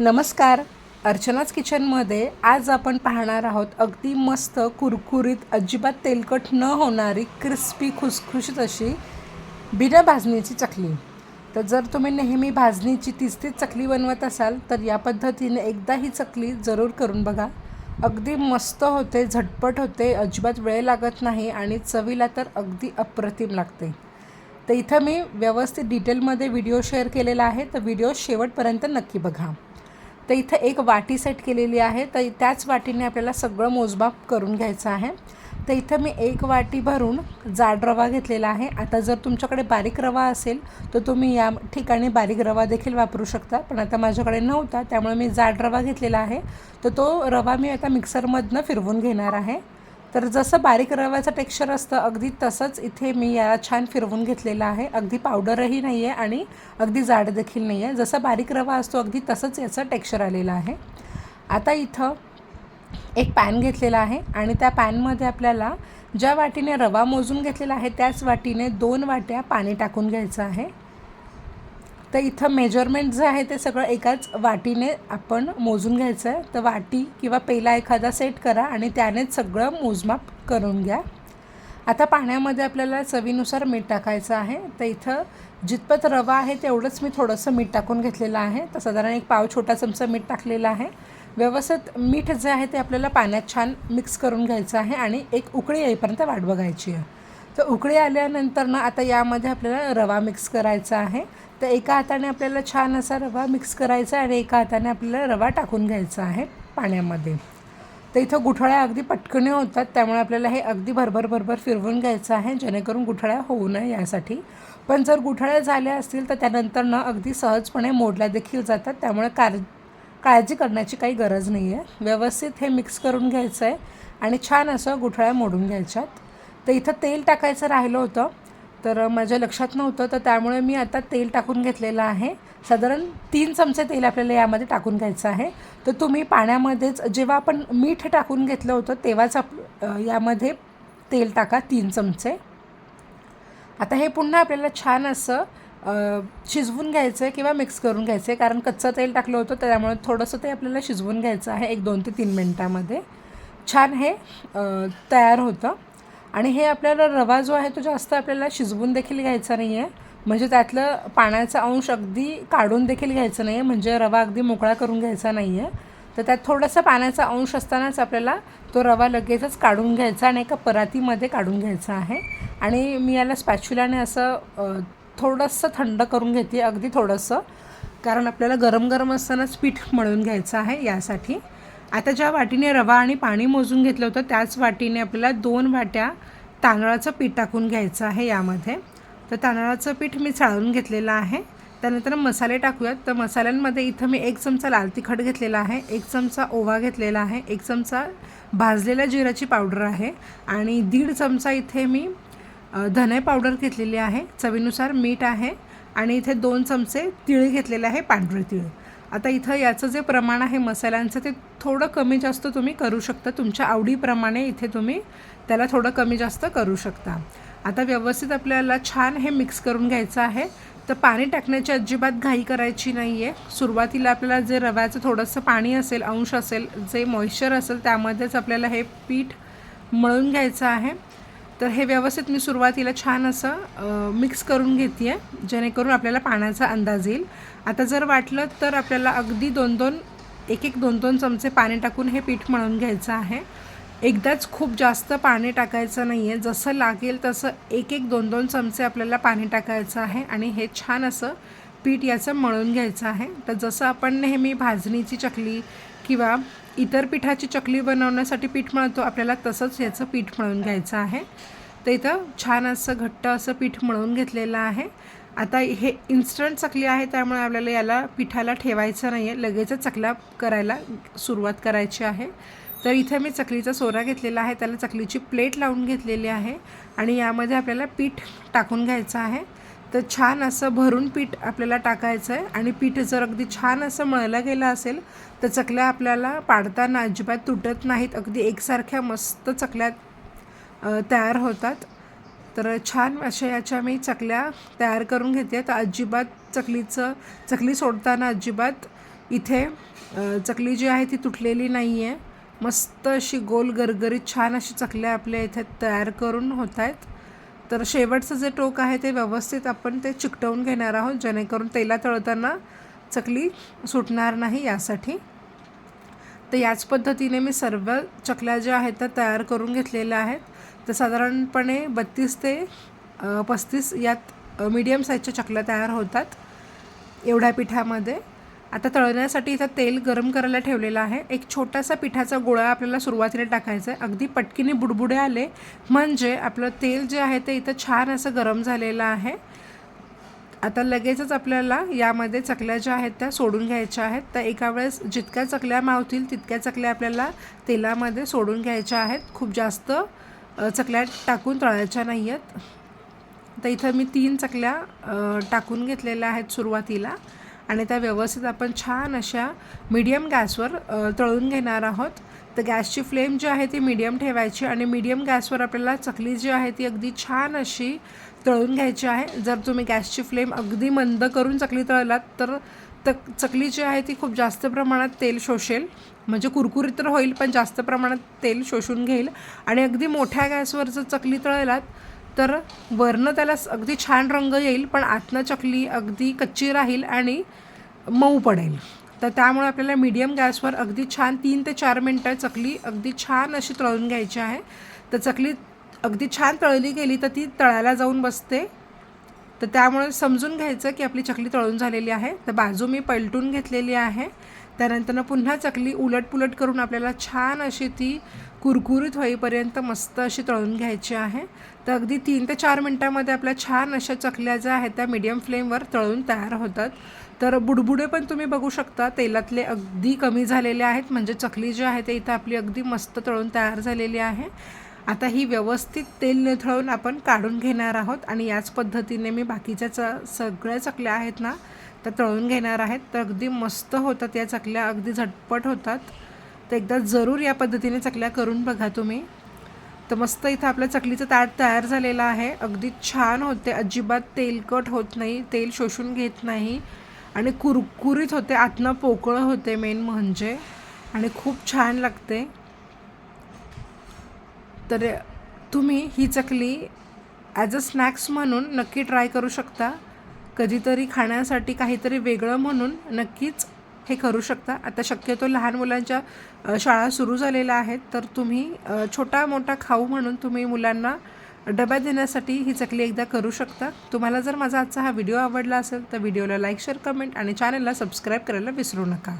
नमस्कार. अर्चनाच किचनमध्ये आज आपण पाहणार आहोत अगदी मस्त कुरकुरीत अजिबात तेलकट न होणारी क्रिस्पी खुसखुशीत अशी बिना भाजणीची चकली. तर जर तुम्ही नेहमी भाजणीची तीच तीच चकली बनवत असाल तर या पद्धतीने एकदा ही चकली जरूर करून बघा. अगदी मस्त होते झटपट होते अजिबात वेळ लागत नाही आणि चवीला तर अगदी अप्रतिम लागते. तर इथं मी व्यवस्थित डिटेलमध्ये व्हिडिओ शेअर केलेला आहे तर व्हिडिओ शेवटपर्यंत नक्की बघा. तर इथं एक वाटी सेट केलेली आहे. तर त्याच वाटीने आपल्याला सगळं मोजमाप करून घ्यायचं आहे. तर इथं मी एक वाटी भरून जाड रवा घेतलेला आहे. आता जर तुमच्याकडे बारीक रवा असेल तर तुम्ही या ठिकाणी बारीक रवा देखील वापरू शकता. पण आता माझ्याकडे नव्हता त्यामुळे मी जाड रवा घेतलेला आहे. तर तो रवा मी आता मिक्सरमधनं फिरवून घेणार आहे. तर जसं बारीक रव्याचं टेक्स्चर असतं अगदी तसंच इथे मी याला छान फिरवून घेतलेलं आहे. अगदी पावडरही नाही आहे आणि अगदी जाड देखील नाही आहे जसं बारीक रवा असतो अगदी तसंच याचं टेक्स्चर आलेलं आहे. आता इथं एक पॅन घेतलेला आहे आणि त्या पॅनमध्ये आपल्याला ज्या वाटीने रवा मोजून घेतलेला आहे त्याच वाटीने दोन वाट्या पाणी टाकून घ्यायचं आहे. तर इथं मेजरमेंट जे आहे ते सगळं एकाच वाटीने आपण मोजून घ्यायचं आहे. तर वाटी किंवा पेला एखादा सेट करा आणि त्यानेच सगळं मोजमाप करून घ्या. आता पाण्यामध्ये आपल्याला चवीनुसार मीठ टाकायचं आहे. तर इथं जितपत रवा आहे तेवढंच मी थोडंसं मीठ टाकून घेतलेलं आहे. तर साधारण एक पाव छोटा चमचा मीठ टाकलेलं आहे. व्यवस्थित मीठ जे आहे ते आपल्याला पाण्यात छान मिक्स करून घ्यायचं आहे आणि एक उकळी येईपर्यंत वाट बघायची आहे. तर उकळी आल्यानंतर ना आता यामध्ये आपल्याला रवा मिक्स करायचा आहे. तर एका हाताने आपल्याला छान असा रवा मिक्स करायचा आणि एका हाताने आपल्याला रवा टाकून घ्यायचा आहे पाण्यामध्ये. तर इथं गुठळ्या अगदी पटकने होतात त्यामुळे आपल्याला हे अगदी भरभर भरभर फिरवून घ्यायचं आहे जेणेकरून गुठळ्या होऊ नये यासाठी. पण जर गुठळ्या झाल्या असतील तर त्यानंतर न अगदी सहजपणे मोडल्या देखील जातात त्यामुळे कार काळजी करण्याची काही गरज नाही आहे व्यवस्थित हे मिक्स करून घ्यायचं आहे आणि छान असं गुठळ्या मोडून घ्यायच्यात. तर इथं तेल टाकायचं राहिलं होतं तर माझ्या लक्षात नव्हतं तर त्यामुळे मी आता तेल टाकून घेतलेलं आहे. साधारण तीन चमचे तेल आपल्याला यामध्ये टाकून घ्यायचं आहे. तर तुम्ही पाण्यामध्येच जेव्हा आपण मीठ टाकून घेतलं होतं तेव्हाच आप यामध्ये तेल टाका तीन चमचे. आता हे पुन्हा आपल्याला छान असं शिजवून घ्यायचं आहे किंवा मिक्स करून घ्यायचं आहे कारण कच्चं तेल टाकलं होतं त्यामुळे थोडंसं ते आपल्याला शिजवून घ्यायचं आहे एक दोन ते तीन मिनटामध्ये. छान हे तयार होतं. आणि हे आपल्याला रवा जो आहे तो जास्त आपल्याला शिजवून देखील घ्यायचा नाही आहे म्हणजे त्यातलं पाण्याचा अंश अगदी काढून देखील घ्यायचं नाही आहे म्हणजे रवा अगदी मोकळा करून घ्यायचा नाही आहे तर त्यात थोडासा पाण्याचा अंश असतानाच आपल्याला तो रवा लगेचच काढून घ्यायचा आणि एका परातीमध्ये काढून घ्यायचा आहे. आणि मी याला स्पॅच्युलाने असं थोडंसं थंड करून घेते अगदी थोडंसं. कारण आपल्याला गरम गरम असतानाच पीठ मळून घ्यायचं आहे यासाठी. आता ज्या वाटीने रवा आणि पाणी मोजून घेतलं होतं त्याच वाटीने आपल्याला दोन वाट्या तांदळाचं पीठ टाकून घ्यायचं आहे यामध्ये. तर तांदळाचं पीठ मी चाळून घेतलेलं आहे. त्यानंतर मसाले टाकूयात. तर मसाल्यांमध्ये इथं मी एक चमचा लाल तिखट घेतलेला आहे एक चमचा ओवा घेतलेला आहे एक चमचा भाजलेल्या जिऱ्याची पावडर आहे आणि दीड चमचा इथे मी धने पावडर घेतलेली आहे. चवीनुसार मीठ आहे आणि इथे दोन चमचे तिळ घेतलेले आहे पांढरे तिळ. आता इथं याचं जे प्रमाण आहे मसाल्यांचं ते थोडं कमी जास्त तुम्ही करू शकता. तुमच्या आवडीप्रमाणे इथे तुम्ही त्याला थोडं कमी जास्त करू शकता. आता व्यवस्थित आपल्याला छान हे मिक्स करून घ्यायचं आहे. तर पाणी टाकण्याची अजिबात घाई करायची नाही आहे सुरुवातीला आपल्याला जे रव्याचं थोडंसं पाणी असेल अंश असेल जे मॉइश्चर असेल त्यामध्येच आपल्याला हे पीठ मळून घ्यायचं आहे. तर हे व्यवस्थित मी सुरुवातीला छान असं मिक्स करून घेते आहे जेणेकरून आपल्याला पाण्याचा अंदाज येईल. आता जर वाटलं तर आपल्याला अगदी दोन दोन एक एक दोन दोन चमचे पाणी टाकून हे पीठ मळून घ्यायचं आहे. एकदाच खूप जास्त पाणी टाकायचं नाही आहे जसं लागेल तसं एक एक दोन दोन चमचे आपल्याला पाणी टाकायचं आहे आणि हे छान असं पीठ याचं मळून घ्यायचं आहे. तर जसं आपण नेहमी भाजणीची चकली किंवा इतर पिठाची चकली बनवण्यासाठी पीठ मळतो आपल्याला तसंच याचं पीठ मळून घ्यायचं आहे. तर इथं छान असं घट्ट असं पीठ मळून घेतलेलं आहे. आता हे इन्स्टंट चकली आहे त्यामुळे आपल्याला याला पिठाला ठेवायचं नाही आहे लगेचच चकल्या करायला सुरुवात करायची आहे. तर इथे मी चकलीचा सोरा घेतलेला आहे. त्याला चकलीची प्लेट लावून घेतलेली आहे आणि यामध्ये आपल्याला पीठ टाकून घ्यायचं आहे. तर छान असं भरून पीठ आपल्याला टाकायचं आहे. आणि पीठ जर अगदी छान असं मळलं गेलं असेल तर चकल्या आपल्याला पाडताना अजिबात तुटत नाहीत. अगदी एकसारख्या मस्त चकल्या तयार होतात. तर छान अशा याच्या मी चकल्या तयार करून घेते. तर अजिबात चकलीचं चकली सोडताना अजिबात इथे चकली जी आहे ती तुटलेली नाही आहे मस्त अशी गोल गरगरीत छान अशी चकल्या आपल्या इथे तयार करून होत आहेत. तर शेवटचं जे टोक आहे ते व्यवस्थित आपण ते चिकटवून घेणार आहोत जेणेकरून तेला तळताना चकली सुटणार नाही यासाठी. तर याच पद्धतीने मी सर्व चकल्या ज्या आहेत त्या तयार करून घेतलेल्या आहेत. तर साधारणपणे बत्तीस ते पस्तीस यात मीडियम साईजच्या चकल्या तयार होतात एवढ्या पिठामध्ये. आता तळण्यासाठी इथं तेल गरम करायला ठेवलेलं आहे. एक छोटासा पिठाचा गोळा आपल्याला सुरुवातीला टाकायचा आहे. अगदी पटकीने बुडबुडे आले म्हणजे आपलं तेल जे आहे ते इथं छान असं गरम झालेलं आहे. आता लगेचच आपल्याला यामध्ये चकल्या ज्या आहेत त्या सोडून घ्यायच्या आहेत. तर एका वेळेस जितक्या चकल्या मावतील तितक्या चकल्या आपल्याला तेलामध्ये सोडून घ्यायच्या आहेत. खूप जास्त चकल्या टाकून तळायच्या नाही आहेत तर इथं मी तीन चकल्या टाकून घेतलेल्या आहेत सुरुवातीला. आणि त्या व्यवस्थित आपण छान अशा मीडियम गॅसवर तळून घेणार आहोत. तर गॅसची फ्लेम जी आहे ती मीडियम ठेवायची आणि मीडियम गॅसवर आपल्याला चकली जी आहे ती अगदी छान अशी तळून घ्यायची आहे. जर तुम्ही गॅसची फ्लेम अगदी मंद करून चकली तळलात तर तक चकली जी आहे ती खूप जास्त प्रमाणात तेल शोषेल. म्हणजे कुरकुरीत तर होईल पण जास्त प्रमाणात तेल शोषून घेईल. आणि अगदी मोठ्या गॅसवर जर चकली तळलात तर वरनं त्याला अगदी छान रंग येईल पण आतनं चकली अगदी कच्ची राहील आणि मऊ पडेल. तर त्यामुळे आपल्याला मीडियम गॅसवर अगदी छान तीन ते चार मिनटं चकली अगदी छान अशी तळून घ्यायची आहे. तर चकली अगदी छान तळली गेली तर ती तळायला जाऊन बसते. तर त्यामुळे समजून घ्यायचं की आपली चकली तळून झालेली आहे. तर बाजू मी पलटून घेतलेली आहे. त्यानंतरनं पुन्हा चकली उलटपुलट करून आपल्याला छान अशी ती कुरकुरीत होईपर्यंत मस्त अशी तळून घ्यायची आहे. तर अगदी तीन ते चार मिनटामध्ये आपल्या छान अशा चकल्या ज्या आहेत त्या मीडियम फ्लेमवर तळून तयार होतात. तर बुडबुडे पण तुम्ही बघू शकता तेलातले अगदी कमी झालेले आहेत. म्हणजे चकली जी आहे ते इथं आपली अगदी मस्त तळून तयार झालेली आहे. आता ही व्यवस्थित तेल निथळून आपण काढून घेणार आहोत. आणि याच पद्धतीने मी बाकीच्या च सगळ्या चकल्या आहेत ना त्या तळून घेणार आहेत. तर अगदी मस्त होतात या चकल्या अगदी झटपट होतात. तर एकदा जरूर या पद्धतीने चकल्या करून बघा तुम्ही. तर मस्त इथं आपल्या चकलीचं ताट तयार झालेलं आहे. अगदी छान होते. अजिबात तेलकट होत नाही तेल शोषून घेत नाही. आणि कुरकुरीत होते. आतनं पोकळं होते मेन म्हणजे. आणि खूप छान लागते. तर तुम्ही ही चकली ॲज अ स्नॅक्स म्हणून नक्की ट्राय करू शकता. कधीतरी खाण्यासाठी काहीतरी वेगळं म्हणून नक्कीच हे करू शकता. आता शक्यतो लहान मुलांच्या शाळा सुरू झालेल्या आहेत तर तुम्ही छोटा मोठा खाऊ म्हणून तुम्ही मुलांना डब्यात देण्यासाठी ही चकली एकदा करू शकता. तुम्हाला जर माझा आजचा हा व्हिडिओ आवडला असेल तर व्हिडिओला लाईक शेअर कमेंट आणि चॅनलला सबस्क्राईब करायला विसरू नका.